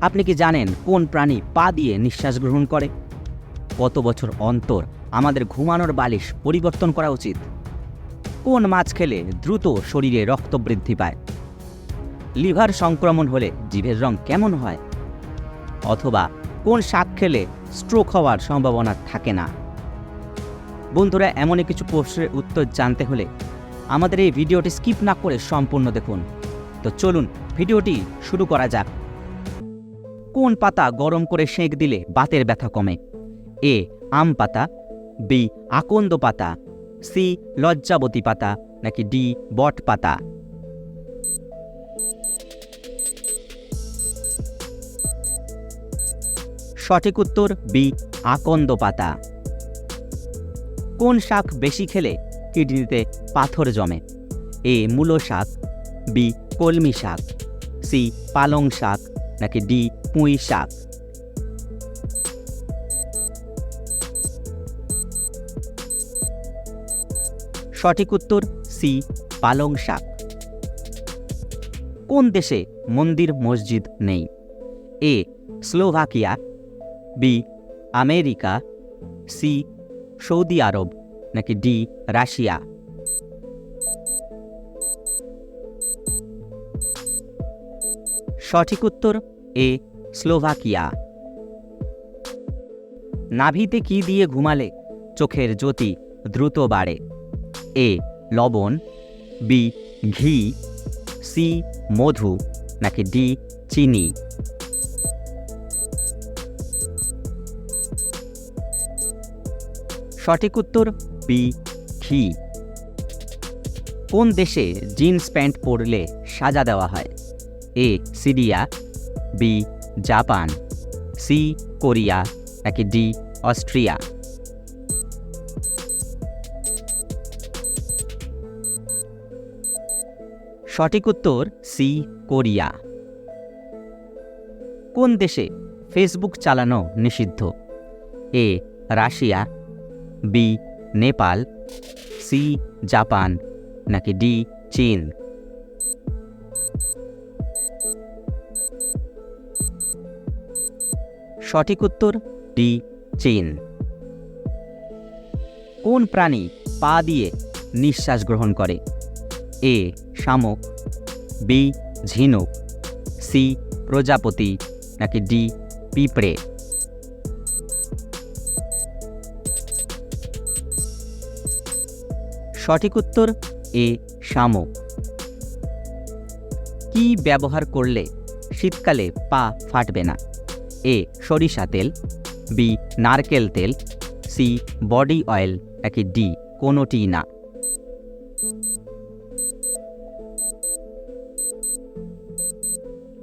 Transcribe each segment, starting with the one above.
আপনি কি জানেন কোন প্রাণী পা দিয়ে নিঃশ্বাস গ্রহণ করে? কত বছর অন্তর আমাদের ঘুমানোর বালিশ পরিবর্তন করা উচিত? কোন মাছ খেলে দ্রুত শরীরে রক্ত বৃদ্ধি পায়? লিভার সংক্রমণ হলে জিভের রং কেমন হয়? অথবা কোন শাক খেলে স্ট্রোক হওয়ার সম্ভাবনা থাকে না? বন্ধুরা এমনই কিছু প্রশ্নের উত্তর জানতে হলে আমাদের এই ভিডিওটি স্কিপ না করে সম্পূর্ণ দেখুন। তো চলুন, ভিডিওটি শুরু করা যাক। কোন পাতা গরম করে সেঁক দিলে বাতের ব্যথা কমে? এ, আম পাতা, বি, আকন্দ পাতা, সি, লজ্জাবতী পাতা, নাকি ডি, বট পাতা? সঠিক উত্তর, বি, আকন্দ পাতা। কোন শাক বেশি খেলে কিডনিতে পাথর জমে? এ, মূলো শাক, বি, কলমি শাক, সি, পালং শাক নাকি ডি পুঁই শাক? সঠিক উত্তর, সি, পালং শাক। কোন দেশে মন্দির মসজিদ নেই? A, Slovakia, B, America, C, Saudi Arab, নাকি ডি, রাশিয়া? সঠিক উত্তর এ স্লোভাকিয়া। নাভিতে কি দিয়ে ঘুমালে? চোখের জ্যোতি দ্রুত বাড়ে। এ লবণ, বি ঘি, সি মধু, নাকি ডি চিনি। সঠিক উত্তর, বি ঘি। কোন দেশে জিন্স প্যান্ট পরলে সাজা দেওয়া হয়? A Syria B Japan C Korea নাকি ডি অস্ট্রিয়া সঠিক উত্তর সি কোরিয়া কোন দেশে ফেসবুক চালানো নিষিদ্ধ? A Russia. B Nepal. C Japan. নাকি ডি চীন? সঠিক উত্তর ডি, চীন। কোন প্রাণী পা দিয়ে নিঃশ্বাস গ্রহণ করে? এ, শামুক, বি, ঝিনুক, সি, প্রজাপতি, নাকি ডি, পিঁপড়ে? সঠিক উত্তর এ, শামুক। কি ব্যবহার করলে শীতকালে পা ফাটবে না? এ, সরিষা তেল, বি, নারকেল তেল, সি, বডি অয়েল নাকি ডি কোনোটি না।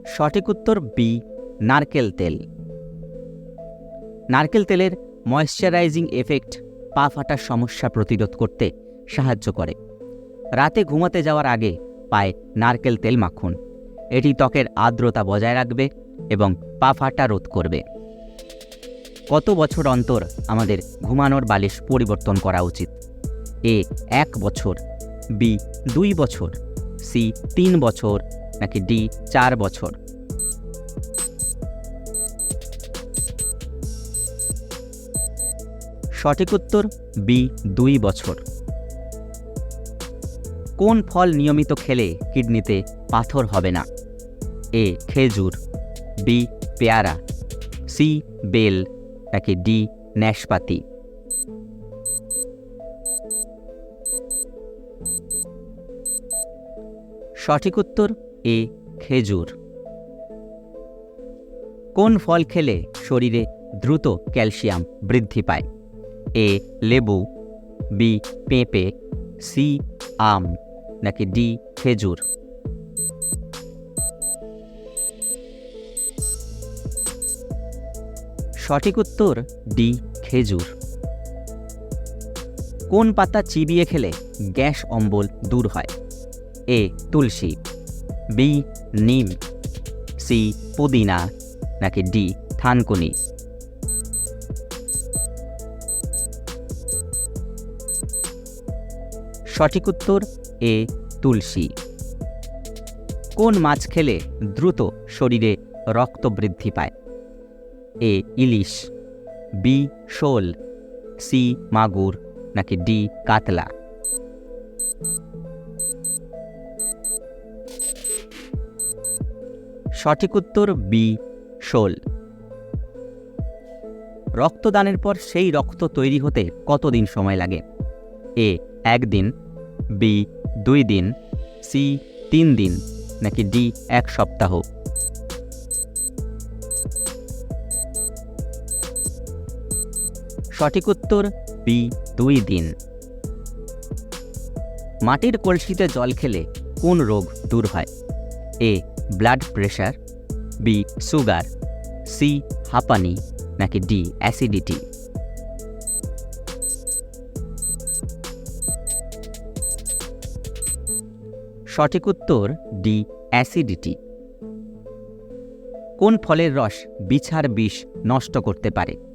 সঠিক উত্তর বি, নারকেল তেল। নারকেল তেলের ময়শ্চারাইজিং এফেক্ট পা ফাটার সমস্যা প্রতিরোধ করতে সাহায্য করে। রাতে ঘুমাতে যাওয়ার আগে পায়ে নারকেল তেল মাখুন। এটি ত্বকের আর্দ্রতা বজায় রাখবে এবং পা ফাটা রোধ করবে। কত বছর অন্তর আমাদের ঘুমানোর বালিশ পরিবর্তন করা উচিত? এ এক বছর, বি দুই বছর, সি তিন বছর, নাকি ডি চার বছর? সঠিক উত্তর, বি দুই বছর। কোন ফল নিয়মিত খেলে কিডনিতে পাথর হবে না? এ খেজুর, বি পেয়ারা। সি, বেল নাকি ডি, ন্যাশপাতি। সঠিক উত্তর, এ, খেজুর। কোন ফল খেলে শরীরে দ্রুত ক্যালসিয়াম বৃদ্ধি পায়? এ, লেবু, বি, পেঁপে, সি, আম, নাকি ডি, খেজুর? সঠিক উত্তর ডি, খেজুর। কোন পাতা চিবিয়ে খেলে গ্যাস অম্বল দূর হয়? এ, তুলসী, বি, নিম, সি, পুদিনা, নাকি ডি, থানকুনি? সঠিক উত্তর এ, তুলসী। কোন মাছ খেলে দ্রুত শরীরে রক্ত বৃদ্ধি পায়? এ ইলিশ, বি শোল, সি মাগুর, নাকি ডি কাতলা? সঠিক উত্তর বি শোল। রক্তদানের পর সেই রক্ত তৈরি হতে কতদিন সময় লাগে? এ একদিন, বি দুই দিন, সি তিন দিন, নাকি ডি এক সপ্তাহ? সঠিক উত্তর বি দুই দিন। মাটির কলসিতে জল খেলে কোন রোগ দূর হয়? A, blood pressure B, sugar, C, হাঁপানি, নাকি ডি, অ্যাসিডিটি? সঠিক উত্তর, ডি, অ্যাসিডিটি। কোন ফলের রস বিছার বিষ নষ্ট করতে পারে?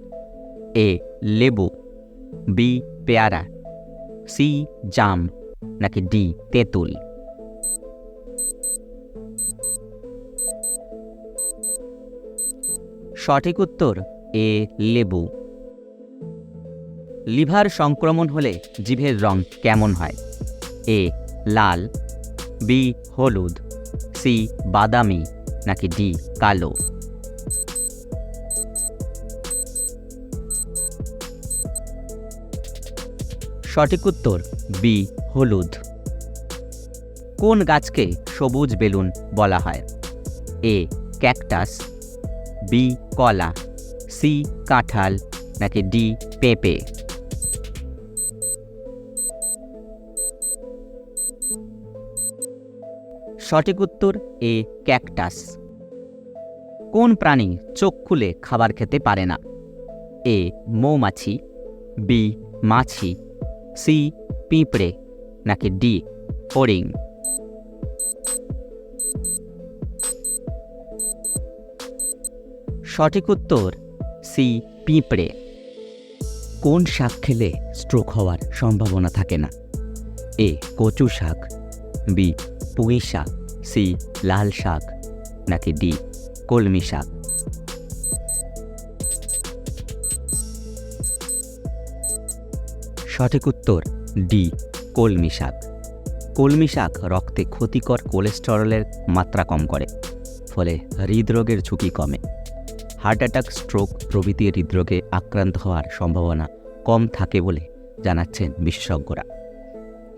এ লেবু বি পেয়ারা সি জাম নাকি ডি তেঁতুল সঠিক উত্তর এ লেবু লিভার সংক্রমণ হলে জিভের রং কেমন হয়? এ লাল. বি হলুদ. সি বাদামি. নাকি ডি কালো? সঠিক উত্তর, বি, হলুদ। কোন গাছকে সবুজ বেলুন বলা হয়? এ, ক্যাকটাস, বি, কলা, সি, কাঁঠাল, নাকি ডি, পেঁপে? সঠিক উত্তর, এ, ক্যাকটাস। কোন প্রাণী চোখ খুলে খাবার খেতে পারে না? এ, মৌমাছি, বি, মাছি সি পিঁপড়ে নাকি ডি ফড়িং সঠিক উত্তর সি পিঁপড়ে কোন শাক খেলে স্ট্রোক হওয়ার সম্ভাবনা থাকে না? এ কচু শাক। বি পুঁই শাক। সি লাল শাক। নাকি ডি কলমি শাক। সঠিক উত্তর, ডি, কলমি শাক। কলমি শাক রক্তে ক্ষতিকর কোলেস্টেরলের মাত্রা কম করে, ফলে হৃদরোগের ঝুঁকি কমে। হার্ট অ্যাটাক, স্ট্রোক প্রভৃতি হৃদরোগে আক্রান্ত হওয়ার সম্ভাবনা কম থাকে বলে জানাচ্ছেন বিশেষজ্ঞরা।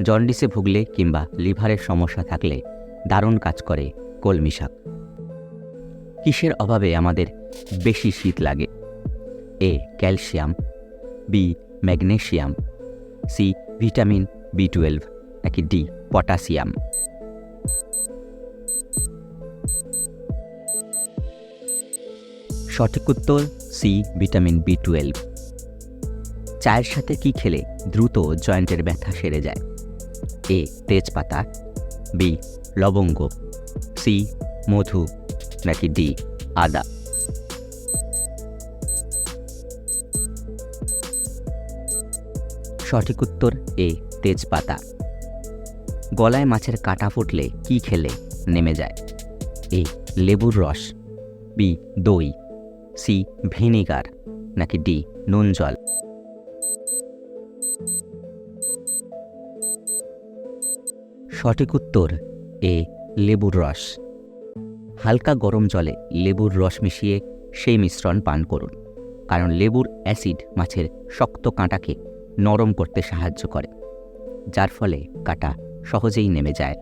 জন্ডিসে ভুগলে কিংবা লিভারের সমস্যা থাকলে দারুণ কাজ করে কলমি শাক। কিসের অভাবে আমাদের বেশি শীত লাগে? A, calcium, B magnesium C, vitamin B twelve, নাকি ডি, পটাশিয়াম। সঠিক উত্তর সি, ভিটামিন বি টুয়েলভ। চায়ের সাথে কি খেলে দ্রুত জয়েন্টের ব্যথা সেরে যায়? এ, তেজপাতা, বি, লবঙ্গ, সি, মধু, নাকি ডি, আদা। সঠিক উত্তর, এ, তেজপাতা। গলায় মাছের কাটা ফুটলে কি খেলে? নেমে যায়। এ, লেবুর রস। বি, দই। C, vinegar. নাকি ডি, নুন জল। সঠিক উত্তর, এ, লেবুর রস। হালকা গরম জলে লেবুর রস মিশিয়ে সেই মিশ্রণ পান করুন। কারণ লেবুর অ্যাসিড মাছের শক্ত কাঁটাকে নরম করতে সাহায্য করে, যার ফলে কাঁটা সহজেই নেমে যায়।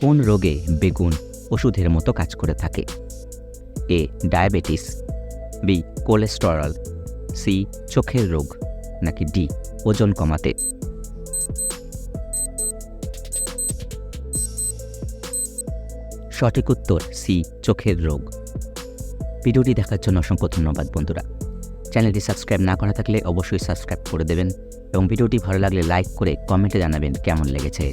কোন রোগে বেগুন ওষুধের মতো কাজ করে থাকে? A diabetes, B cholesterol, C চোখের রোগ, নাকি ডি ওজন কমাতে? সঠিক উত্তর সি চোখের রোগ। ভিডিওটি দেখার জন্য অসংখ্য ধন্যবাদ, বন্ধুরা। চ্যানেলটি সাবস্ক্রাইব না করা থাকলে অবশ্যই সাবস্ক্রাইব করে দেবেন এবং ভিডিওটি ভালো লাগলে লাইক করে কমেন্টে জানাবেন কেমন লেগেছে।